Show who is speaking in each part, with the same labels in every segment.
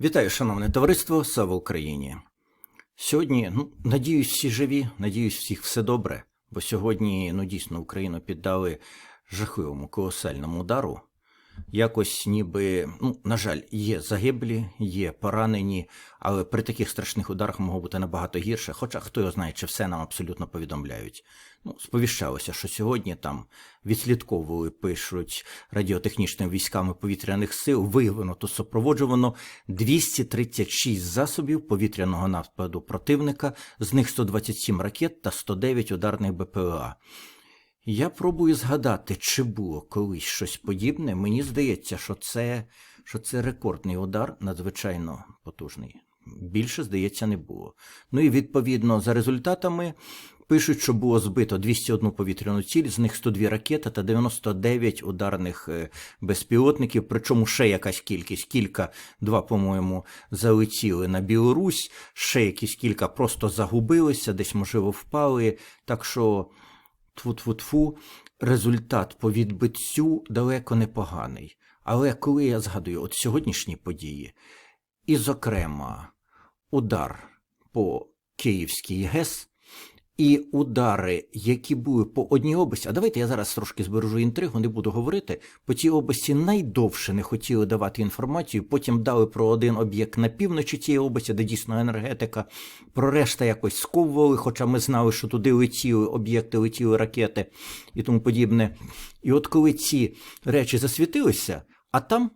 Speaker 1: Вітаю, шановне товариство, слава Україні. Сьогодні, ну, надіюсь, всі живі, надіюсь, всіх все добре, бо сьогодні, ну, дійсно, Україну піддали жахливому колосальному удару. Якось ніби, ну, на жаль, є загиблі, є поранені, але при таких страшних ударах могло бути набагато гірше. Хоча хто його знає, чи все нам абсолютно повідомляють. Ну, сповіщалося, що сьогодні там відслідковували, пишуть радіотехнічними військами повітряних сил, виявлено то супроводжувано 236 засобів повітряного нападу противника, з них 127 ракет та 109 ударних БПЛА. Я пробую згадати, чи було колись щось подібне. Мені здається, що це, що це рекордний удар, надзвичайно потужний. Більше, здається, не було. Ну і відповідно за результатами пишуть, що було збито 201 повітряну ціль, з них 102 ракети та 99 ударних е, безпілотників. Причому ще якась кількість, кілька, два, по-моєму, залетіли на Білорусь, ще якісь кілька просто загубилися, десь, можливо, впали. Так що тфу-тфу-тфу, результат по відбиттю далеко не поганий. Але коли я згадую от сьогоднішні події, і, зокрема, удар по Київській ГЕС, і удари, які були по одній області, а давайте я зараз трошки збережу інтригу, не буду говорити. По тій області найдовше не хотіли давати інформацію. Потім дали про один об'єкт на півночі цієї області, де дійсно енергетика. Про решта якось сковували, хоча ми знали, що туди летіли об'єкти, летіли ракети і тому подібне. І от коли ці речі засвітилися, а там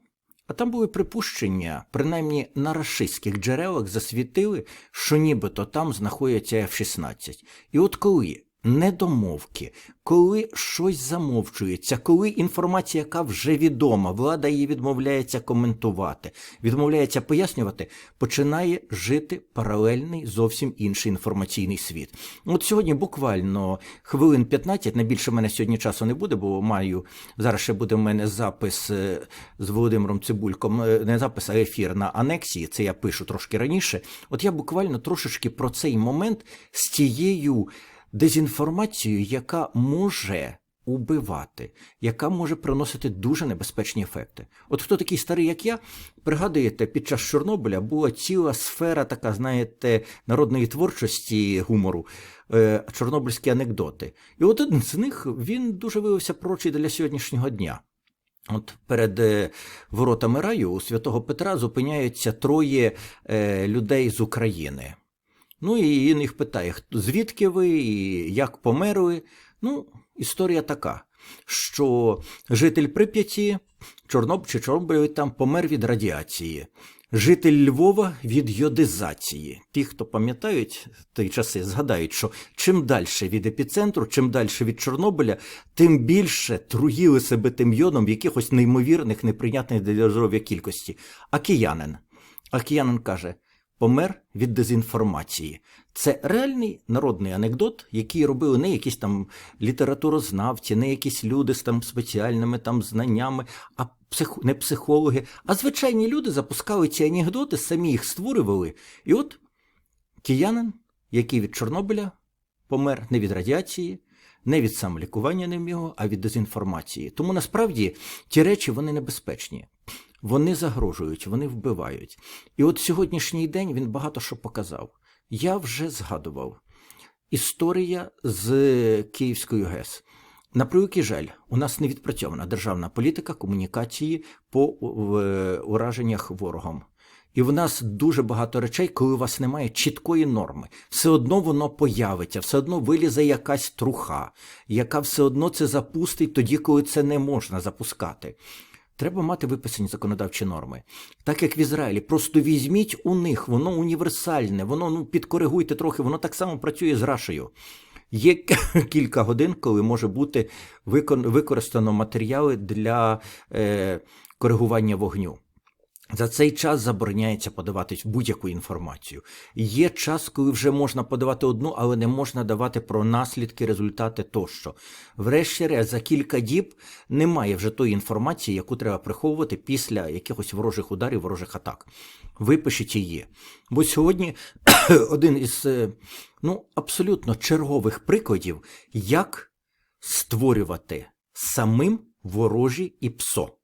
Speaker 1: а там були припущення, принаймні на рашистських джерелах засвітили, що нібито там знаходяться F-16. І от коли недомовки, коли щось замовчується, коли інформація, яка вже відома, влада її відмовляється коментувати, відмовляється пояснювати, починає жити паралельний зовсім інший інформаційний світ. От сьогодні буквально хвилин 15, на більше в мене сьогодні часу не буде, бо маю зараз ще буде в мене запис е, з Володимиром Цибульком, е, не запис, а ефір на анексії. Це я пишу трошки раніше. От я буквально трошечки про цей момент з тією дезінформацією, яка може убивати, яка може приносити дуже небезпечні ефекти. От хто такий старий, як я, пригадуєте, під час Чорнобиля була ціла сфера, така, знаєте, народної творчості гумору, е, чорнобильські анекдоти. І от один з них він дуже виявився пророчий для сьогоднішнього дня. От перед е, воротами раю у святого Петра зупиняються троє е, людей з України. Ну і він їх питає, звідки ви і як померли. Ну, історія така, що житель Прип'яті, Чорноб чи Чорнобиль там помер від радіації. Житель Львова від йодизації. Ті, хто пам'ятають ті часи, згадають, що чим далі від епіцентру, чим далі від Чорнобиля, тим більше труїли себе тим йодом в якихось неймовірних, неприйнятних для здоров'я кількості. А киянин. А киянин каже: помер від дезінформації. Це реальний народний анекдот, який робили не якісь там літературознавці, не якісь люди з там спеціальними там знаннями, а псих... не психологи, а звичайні люди запускали ці анекдоти, самі їх створювали. І от киянин, який від Чорнобиля помер не від радіації, не від самолікування не вміло, а від дезінформації. Тому насправді ті речі вони небезпечні. Вони загрожують, вони вбивають. І от сьогоднішній день він багато що показав. Я вже згадував історія з Київською ГЕС. На превеликий жаль, у нас не відпрацьована державна політика комунікації по ураженнях ворогом. І в нас дуже багато речей, коли у вас немає чіткої норми, все одно воно появиться, все одно вилізе якась труха, яка все одно це запустить тоді, коли це не можна запускати. Треба мати виписані законодавчі норми. Так як в Ізраїлі, просто візьміть у них, воно універсальне, воно ну підкоригуйте трохи, воно так само працює з Рашею. Є кілька годин, коли може бути використано матеріали для е, коригування вогню. За цей час забороняється подавати будь-яку інформацію. Є час, коли вже можна подавати одну, але не можна давати про наслідки, результати тощо. Врешті-решт, за кілька діб немає вже тої інформації, яку треба приховувати після якихось ворожих ударів, ворожих атак. Випишіть її. Бо сьогодні один із е, ну, абсолютно чергових прикладів, як створювати самим ворожі і ПСО.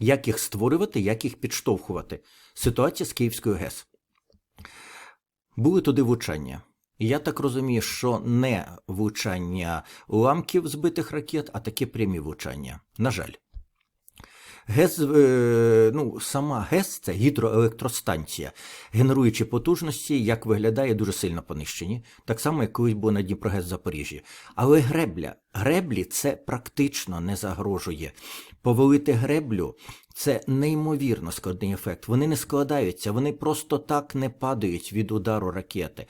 Speaker 1: Як їх створювати, як їх підштовхувати. Ситуація з Київською ГЕС. Були туди влучання. Я так розумію, що не влучання уламків збитих ракет, а такі прямі влучання. На жаль. ГЕС, е, ну, сама ГЕС це гідроелектростанція, генеруючи потужності, як виглядає, дуже сильно понищені. Так само, як колись було на Дніпрогес Запоріжжі. Але гребля, греблі це практично не загрожує. Повалити греблю це неймовірно складний ефект. Вони не складаються, вони просто так не падають від удару ракети.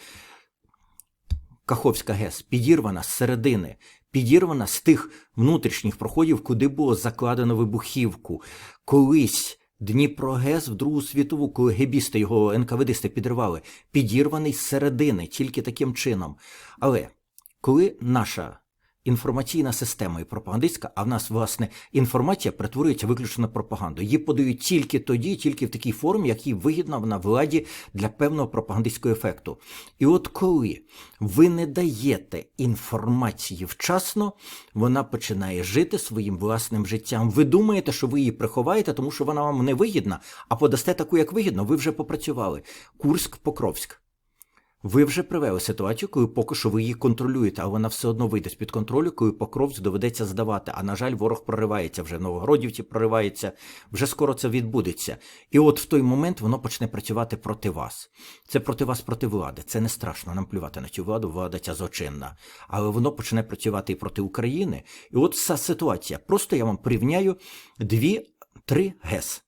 Speaker 1: Каховська ГЕС підірвана з середини, підірвана з тих внутрішніх проходів, куди було закладено вибухівку. Колись Дніпро ГЕС в Другу світову, коли гебісти його НКВДисти підривали, підірваний з середини, тільки таким чином. Але коли наша інформаційна система і пропагандистська, а в нас, власне, інформація перетворюється виключно на пропаганду. Її подають тільки тоді, тільки в такій формі, якій вигідна вона владі для певного пропагандистського ефекту. І от коли ви не даєте інформації вчасно, вона починає жити своїм власним життям. Ви думаєте, що ви її приховаєте, тому що вона вам не вигідна, а подасте таку, як вигідно, ви вже попрацювали. Курськ, Покровськ. Ви вже привели ситуацію, коли поки що ви її контролюєте, а вона все одно вийде з-під контролю, коли Покровськ доведеться здавати. А на жаль, ворог проривається вже Новогродівці проривається, вже скоро це відбудеться. І от в той момент воно почне працювати проти вас. Це проти вас, проти влади. Це не страшно нам плювати на цю владу, влада ця злочинна. Але воно почне працювати і проти України. І от ця ситуація. Просто я вам порівняю дві-три ГЕС.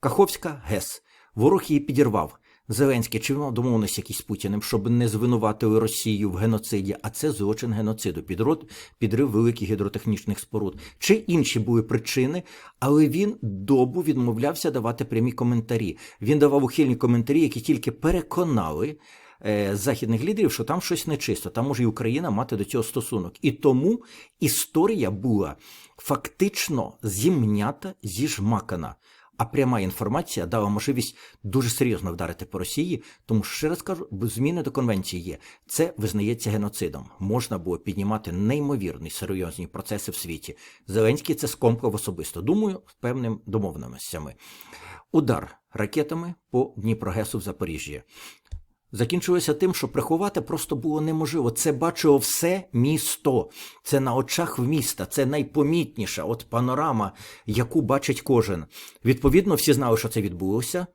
Speaker 1: Каховська ГЕС. Ворог її підірвав. Зеленський чи мав домовленості якісь з Путіним, щоб не звинуватили Росію в геноциді, а це злочин геноциду, підрод, підрив великих гідротехнічних споруд. Чи інші були причини, але він добу відмовлявся давати прямі коментарі. Він давав ухильні коментарі, які тільки переконали. е, Західних лідерів, що там щось нечисто, там може і Україна мати до цього стосунок. І тому історія була фактично зімнята, зіжмакана. А пряма інформація дала можливість дуже серйозно вдарити по Росії, тому що, ще раз кажу, зміни до конвенції є. Це визнається геноцидом. Можна було піднімати неймовірні серйозні процеси в світі. Зеленський це скомкав особисто. Думаю, з певними домовленостями. Удар ракетами по Дніпрогесу в Запоріжжі. Закінчилося тим, що приховати просто було неможливо. Це бачило все місто. Це на очах в міста. Це найпомітніша от панорама, яку бачить кожен. Відповідно, всі знали, що це відбулося.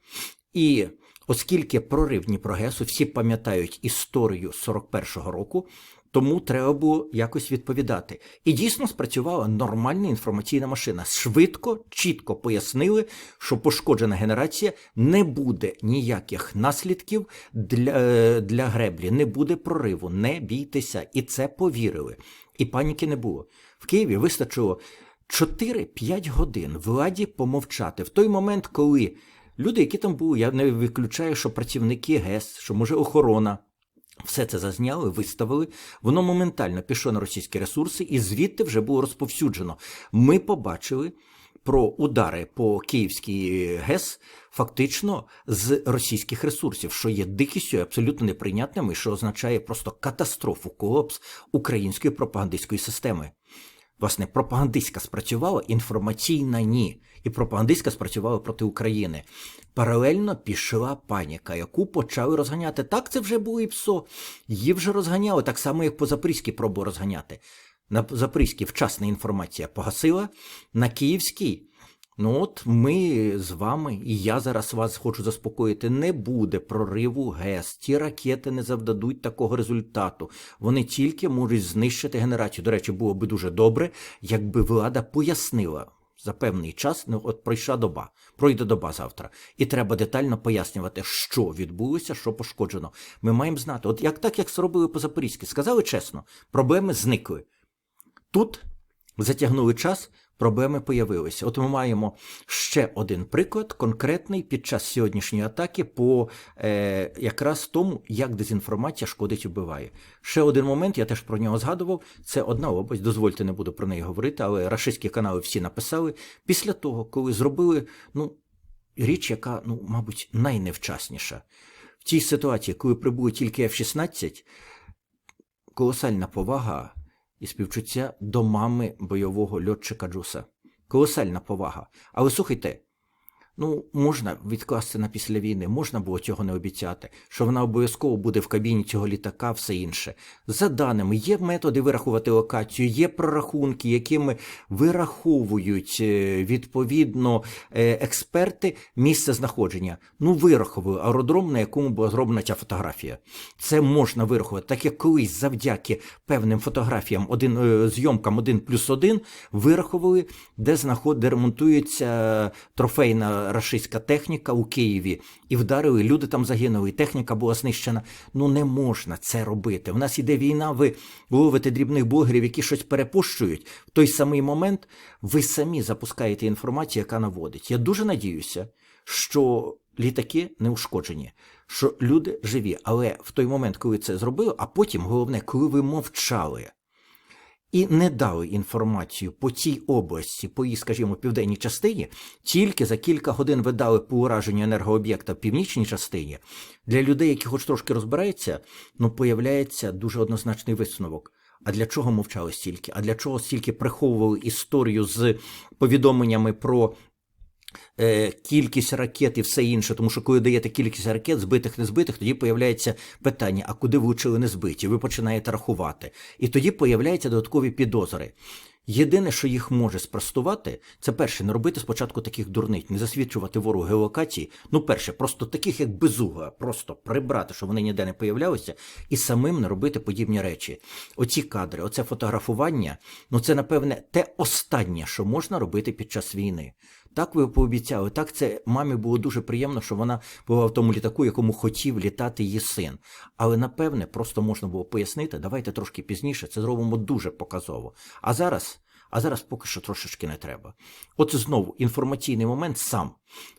Speaker 1: І оскільки прорив Дніпрогесу, всі пам'ятають історію 41-го року, тому треба було якось відповідати. І дійсно спрацювала нормальна інформаційна машина. Швидко, чітко пояснили, що пошкоджена генерація не буде ніяких наслідків для, е, для греблі, не буде прориву, не бійтеся. І це повірили. І паніки не було. В Києві вистачило 4-5 годин владі помовчати в той момент, коли люди, які там були, я не виключаю, що працівники ГЕС, що може охорона. Все це зазняли, виставили. Воно моментально пішло на російські ресурси, і звідти вже було розповсюджено. Ми побачили про удари по Київській ГЕС фактично з російських ресурсів, що є дикістю абсолютно неприйнятним, і що означає просто катастрофу, колапс української пропагандистської системи. Власне, пропагандистська спрацювала, інформаційна ні. І пропагандистська спрацювала проти України. Паралельно пішла паніка, яку почали розганяти. Так це вже було і ПСО. Її вже розганяли, так само, як по Запорізькій пробу розганяти. На Запорізькій вчасна інформація погасила, на Київській. Ну от ми з вами, і я зараз вас хочу заспокоїти. Не буде прориву ГЕС. Ті ракети не завдадуть такого результату. Вони тільки можуть знищити генерацію. До речі, було би дуже добре, якби влада пояснила за певний час. Ну от пройшла доба, пройде доба завтра, і треба детально пояснювати, що відбулося, що пошкоджено. Ми маємо знати, от як так, як зробили по Запорізьки, сказали чесно, проблеми зникли. Тут затягнули час, проблеми появилися. От ми маємо ще один приклад, конкретний під час сьогоднішньої атаки, по е, якраз тому, як дезінформація шкодить і вбиває. Ще один момент, я теж про нього згадував. Це одна область, дозвольте, не буду про неї говорити, але рашистські канали всі написали. Після того, коли зробили ну, річ, яка, ну, мабуть, найневчасніша. В цій ситуації, коли прибули тільки F-16, колосальна повага і співчуття до мами бойового льотчика Джуса. колосальна повага. Але слухайте, Ну, можна відкласти на після війни, можна було цього не обіцяти, що вона обов'язково буде в кабіні цього літака, все інше. За даними, є методи вирахувати локацію, є прорахунки, якими вираховують е, відповідно е, експерти місце знаходження. Ну, вираховую аеродром, на якому була зроблена ця фотографія. Це можна вирахувати, так як колись завдяки певним фотографіям, один е, зйомкам 1 плюс 1, вирахували, де знаход, де ремонтується трофейна рашистська техніка у Києві і вдарили, люди там загинули, і техніка була знищена. Ну не можна це робити. У нас іде війна, ви ловите дрібних блогерів, які щось перепущують. В той самий момент ви самі запускаєте інформацію, яка наводить. Я дуже надіюся, що літаки не ушкоджені, що люди живі. Але в той момент, коли це зробили, а потім головне, коли ви мовчали і не дали інформацію по цій області, по її, скажімо, південній частині, тільки за кілька годин ви дали по ураженню енергооб'єкта в північній частині, для людей, які хоч трошки розбираються, ну появляється дуже однозначний висновок. А для чого мовчали стільки? А для чого стільки приховували історію з повідомленнями про кількість ракет і все інше, тому що коли даєте кількість ракет, збитих, не збитих, тоді появляється питання: а куди влучили не збиті? Ви починаєте рахувати. І тоді появляються додаткові підозри. Єдине, що їх може спростувати, це перше, не робити спочатку таких дурниць, не засвідчувати ворогу геолокації. Ну, перше, просто таких, як безуга, просто прибрати, щоб вони ніде не появлялися, і самим не робити подібні речі. Оці кадри, оце фотографування, ну це, напевне, те останнє, що можна робити під час війни. Так ви пообіцяли. Так це мамі було дуже приємно, що вона була в тому літаку, якому хотів літати її син. Але напевне просто можна було пояснити. Давайте трошки пізніше це зробимо дуже показово. А зараз. А зараз поки що трошечки не треба. От знову інформаційний момент сам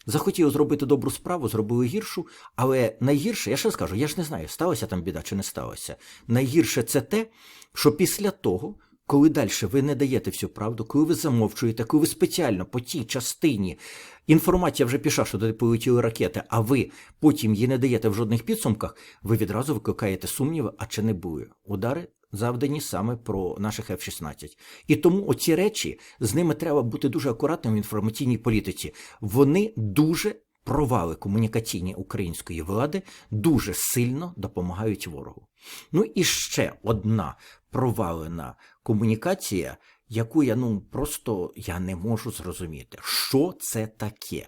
Speaker 1: захотів зробити добру справу, зробили гіршу, але найгірше, я ще скажу, я ж не знаю, сталося там біда чи не сталося. Найгірше це те, що після того, коли далі ви не даєте всю правду, коли ви замовчуєте, коли ви спеціально по тій частині інформація вже пішла, що туди полетіли ракети, а ви потім її не даєте в жодних підсумках, ви відразу викликаєте сумніви, а чи не були удари завдані саме про наших F-16. І тому оці речі з ними треба бути дуже акуратним в інформаційній політиці. Вони дуже. Провали комунікаційні української влади дуже сильно допомагають ворогу. Ну і ще одна провалена комунікація, яку я ну просто я не можу зрозуміти, що це таке.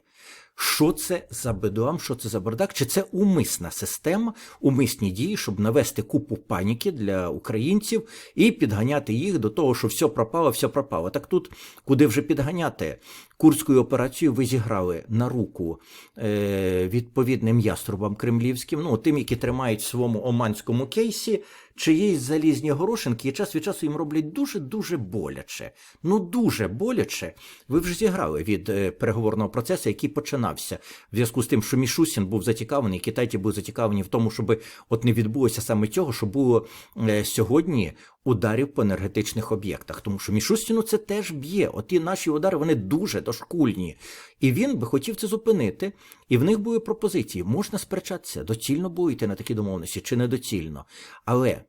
Speaker 1: Що це за бедуам, що це за бардак? Чи це умисна система, умисні дії, щоб навести купу паніки для українців і підганяти їх до того, що все пропало, все пропало. Так тут куди вже підганяти? Курською операцією ви зіграли на руку е, відповідним яструбам кремлівським, ну тим, які тримають в своєму оманському кейсі чиїсь залізні горошинки, і час від часу їм роблять дуже-дуже боляче. Ну дуже боляче. Ви вже зіграли від е, переговорного процесу, який починався в зв'язку з тим, що Мішусін був зацікавлений, китайці були зацікавлені в тому, щоб от не відбулося саме цього, що було е, сьогодні ударів по енергетичних об'єктах. Тому що Мішустіну це теж б'є. Оті наші удари вони дуже дошкульні. І він би хотів це зупинити. І в них були пропозиції. Можна сперечатися, доцільно було йти на такі домовленості чи недоцільно. Але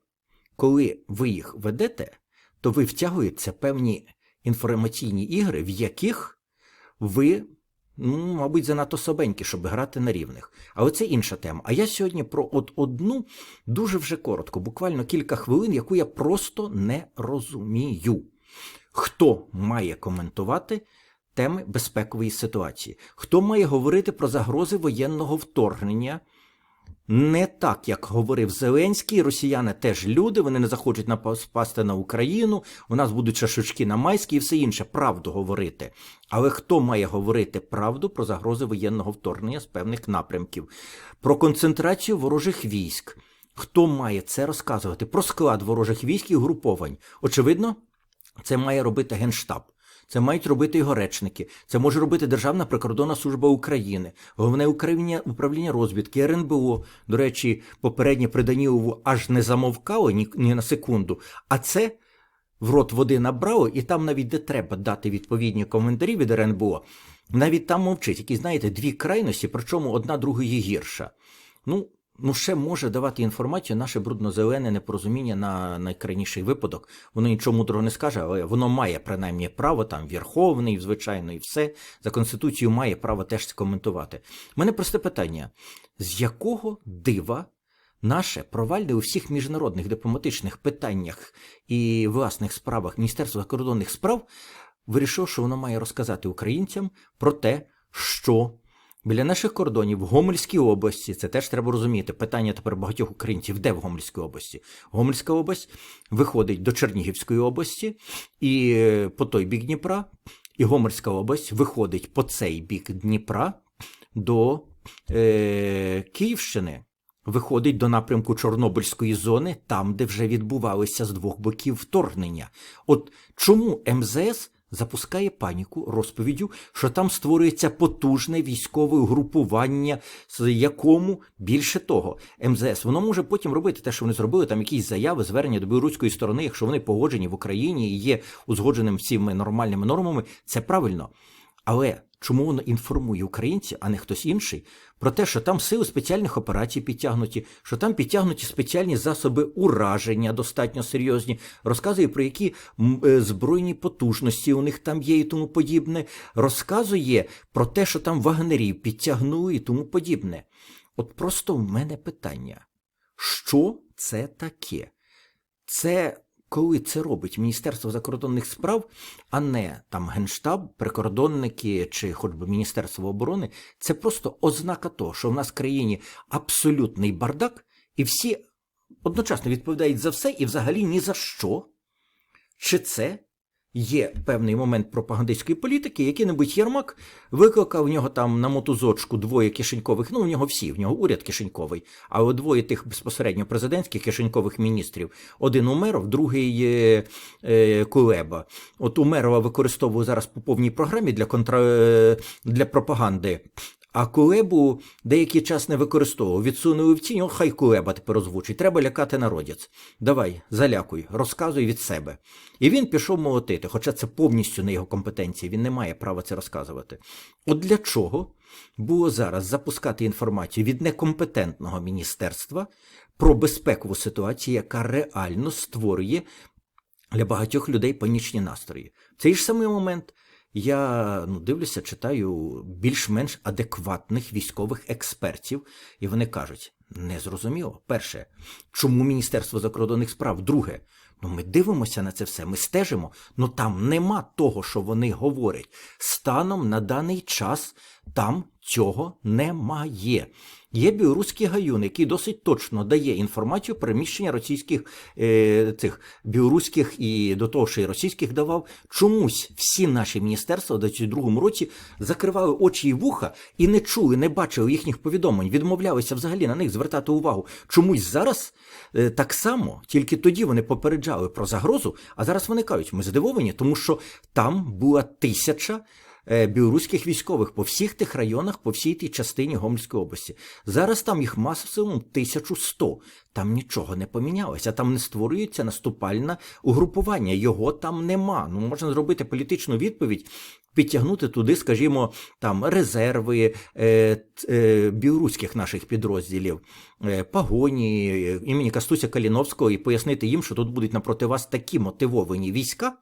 Speaker 1: коли ви їх ведете, то ви втягуєте певні інформаційні ігри, в яких ви ну, мабуть, занадто собенькі, щоб грати на рівних. Але це інша тема. А я сьогодні про от одну дуже вже коротко, буквально кілька хвилин, яку я просто не розумію. Хто має коментувати теми безпекової ситуації? Хто має говорити про загрози воєнного вторгнення? Не так, як говорив Зеленський, росіяни теж люди, вони не захочуть напасти на Україну, у нас будуть шашучки на майській і все інше, правду говорити. Але хто має говорити правду про загрози воєнного вторгнення з певних напрямків, про концентрацію ворожих військ? Хто має це розказувати? Про склад ворожих військ і груповань? Очевидно, це має робити Генштаб. Це мають робити його речники. Це може робити Державна прикордонна служба України, головне управління управління розвідки, РНБО. До речі, попереднє при Данілову аж не замовкало ні, ні на секунду. А це в рот води набрало, і там, навіть де треба дати відповідні коментарі від РНБО, навіть там мовчить, які, знаєте, дві крайності, причому одна другої гірша. Ну, ну, ще може давати інформацію наше брудно-зелене непорозуміння на найкрайніший випадок. Воно нічого мудрого не скаже, але воно має принаймні право, там Верховний, звичайно, і все. За Конституцією має право теж коментувати. У мене просте питання: з якого дива наше провальне у всіх міжнародних дипломатичних питаннях і власних справах Міністерства закордонних справ вирішив, що воно має розказати українцям про те, що біля наших кордонів в Гомельській області, це теж треба розуміти. Питання тепер багатьох українців, де в Гомельській області? Гомельська область виходить до Чернігівської області і е, по той бік Дніпра, і Гомельська область виходить по цей бік Дніпра до е, Київщини. Виходить до напрямку Чорнобильської зони, там, де вже відбувалися з двох боків вторгнення. От чому МЗС запускає паніку розповіддю, що там створюється потужне військове угрупування, з якому більше того, МЗС воно може потім робити те, що вони зробили, там якісь заяви, звернення до білоруської сторони, якщо вони погоджені в Україні і є узгодженим всіми нормальними нормами, це правильно. Але чому воно інформує українців, а не хтось інший, про те, що там сили спеціальних операцій підтягнуті, що там підтягнуті спеціальні засоби ураження достатньо серйозні, розказує про які е, збройні потужності у них там є і тому подібне, розказує про те, що там вагнерів підтягнули і тому подібне. От просто в мене питання: що це таке? Це коли це робить Міністерство закордонних справ, а не там Генштаб, прикордонники чи хоч би Міністерство оборони, це просто ознака того, що в нас в країні абсолютний бардак, і всі одночасно відповідають за все і взагалі ні за що. Чи це є певний момент пропагандистської політики, який-небудь Єрмак викликав в нього там на мотузочку двоє кишенькових, ну у нього всі, в нього уряд кишеньковий, а от двоє тих безпосередньо президентських кишенькових міністрів. Один Умеров, другий е, е, Кулеба. От Умерова використовує зараз по повній програмі для контра... е, для пропаганди. А Кулебу деякий час не використовував. Відсунули в тінь, о, хай Кулеба тепер озвучить. Треба лякати народець. Давай, залякуй, розказуй від себе. І він пішов молотити, хоча це повністю не його компетенції, він не має права це розказувати. От для чого було зараз запускати інформацію від некомпетентного міністерства про безпекову ситуацію, яка реально створює для багатьох людей панічні настрої. В цей ж самий момент я ну, дивлюся, читаю більш-менш адекватних військових експертів, і вони кажуть: незрозуміло. Перше, чому Міністерство закордонних справ? Друге, ну ми дивимося на це все, ми стежимо, ну там нема того, що вони говорять. Станом на даний час там цього немає. Є білоруський гаюн, який досить точно дає інформацію про міщення російських е, цих білоруських і до того, що і російських давав. Чомусь всі наші міністерства в 2022 році закривали очі і вуха і не чули, не бачили їхніх повідомлень, відмовлялися взагалі на них звертати увагу. Чомусь зараз е, так само, тільки тоді вони попереджали про загрозу, а зараз вони кажуть, ми здивовані, тому що там була тисяча білоруських військових по всіх тих районах, по всій тій частині Гомельської області. Зараз там їх масовим 1100. Там нічого не помінялося, там не створюється наступальне угрупування. Його там нема. Ну можна зробити політичну відповідь. Підтягнути туди, скажімо, там резерви е, е, білоруських наших підрозділів, е, погоні е, імені Кастуся Каліновського і пояснити їм, що тут будуть напроти вас такі мотивовані війська,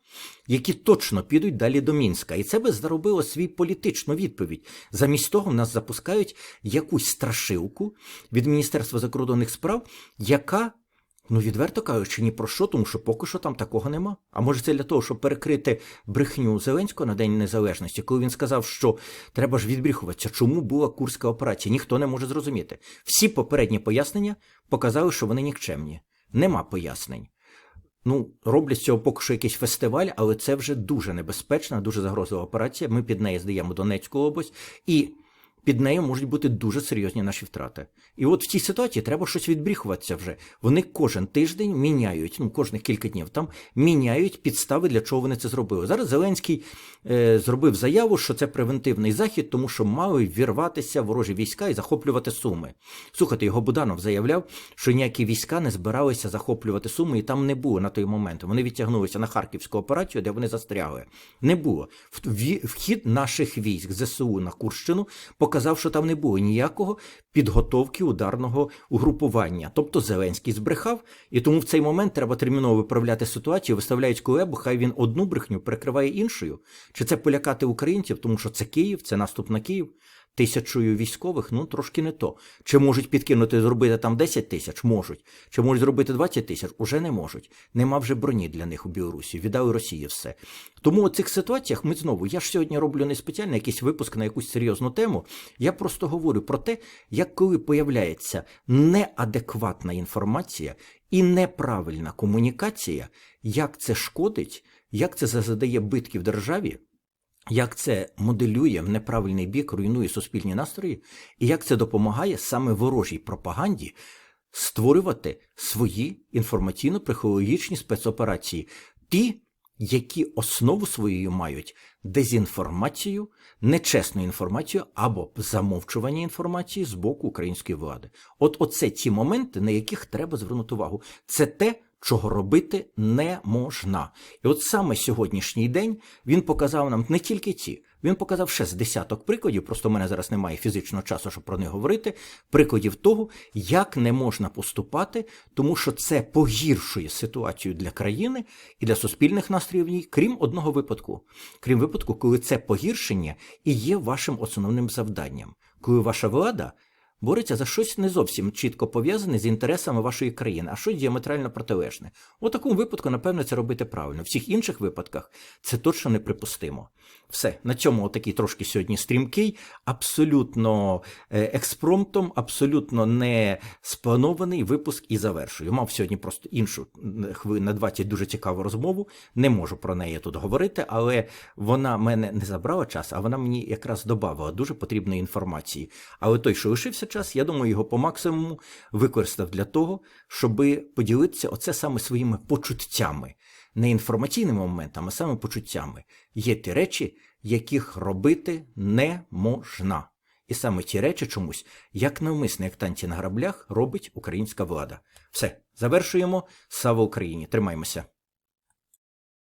Speaker 1: які точно підуть далі до Мінська. І це би заробило свій політичну відповідь. Замість того в нас запускають якусь страшилку від Міністерства закордонних справ, яка. Ну, відверто кажучи, ні про що, тому що поки що там такого нема. А може це для того, щоб перекрити брехню Зеленського на День Незалежності, коли він сказав, що треба ж відбріхуватися, чому була курська операція, ніхто не може зрозуміти. Всі попередні пояснення показали, що вони нікчемні. Нема пояснень. Ну, роблять з цього поки що якийсь фестиваль, але це вже дуже небезпечна, дуже загрозлива операція. Ми під неї здаємо Донецьку область, і під нею можуть бути дуже серйозні наші втрати. І от в цій ситуації треба щось відбріхуватися вже. Вони кожен тиждень міняють, ну кожних кілька днів там міняють підстави, для чого вони це зробили. Зараз Зеленський е, зробив заяву, що це превентивний захід, тому що мали вірватися ворожі війська і захоплювати суми. Слухайте, його Буданов заявляв, що ніякі війська не збиралися захоплювати суми, і там не було на той момент. Вони відтягнулися на харківську операцію, де вони застрягли. Не було. Вхід наших військ ЗСУ на Курщину показав. Показав, що там не було ніякого підготовки ударного угрупування. Тобто Зеленський збрехав, і тому в цей момент треба терміново виправляти ситуацію, виставляють Кулебу, хай він одну брехню перекриває іншою. Чи це полякати українців, тому що це Київ, це наступ на Київ. Тисячою військових, ну трошки не то. Чи можуть підкинути, зробити там 10 тисяч? Можуть. Чи можуть зробити 20 тисяч? Уже не можуть. Нема вже броні для них у Білорусі. Віддали Росії все. Тому у цих ситуаціях ми знову. Я ж сьогодні роблю не спеціально якийсь випуск на якусь серйозну тему. Я просто говорю про те, як коли появляється неадекватна інформація і неправильна комунікація, як це шкодить, як це задає битки в державі. Як це моделює в неправильний бік, руйнує суспільні настрої, і як це допомагає саме ворожій пропаганді створювати свої інформаційно-психологічні спецоперації, ті, які основу своєю мають дезінформацію, нечесну інформацію або замовчування інформації з боку української влади. От оце ті моменти, на яких треба звернути увагу. Це те, чого робити не можна. І от саме сьогоднішній день він показав нам не тільки ці, він показав ще з десяток прикладів, просто в мене зараз немає фізичного часу, щоб про них говорити. Прикладів того, як не можна поступати, тому що це погіршує ситуацію для країни і для суспільних настроїв в ній, крім одного випадку. Крім випадку, коли це погіршення і є вашим основним завданням, коли ваша влада бореться за щось не зовсім чітко пов'язане з інтересами вашої країни, а щось діаметрально протилежне. У такому випадку, напевно, це робити правильно. В всіх інших випадках це точно неприпустимо. Все, на цьому такий трошки сьогодні стрімкий, абсолютно е, експромтом, абсолютно не спланований випуск і завершую. Мав сьогодні просто іншу хвилин на 20 дуже цікаву розмову. Не можу про неї тут говорити, але вона мене не забрала час, а вона мені якраз додавала дуже потрібної інформації. Але той, що лишився час, я думаю, його по максимуму використав для того, щоб поділитися оце саме своїми почуттями. Не інформаційними моментами, а саме почуттями. Є ті речі, яких робити не можна. І саме ті речі чомусь, як навмисно, як танці на граблях, робить українська влада. Все, завершуємо. Слава Україні! Тримаймося!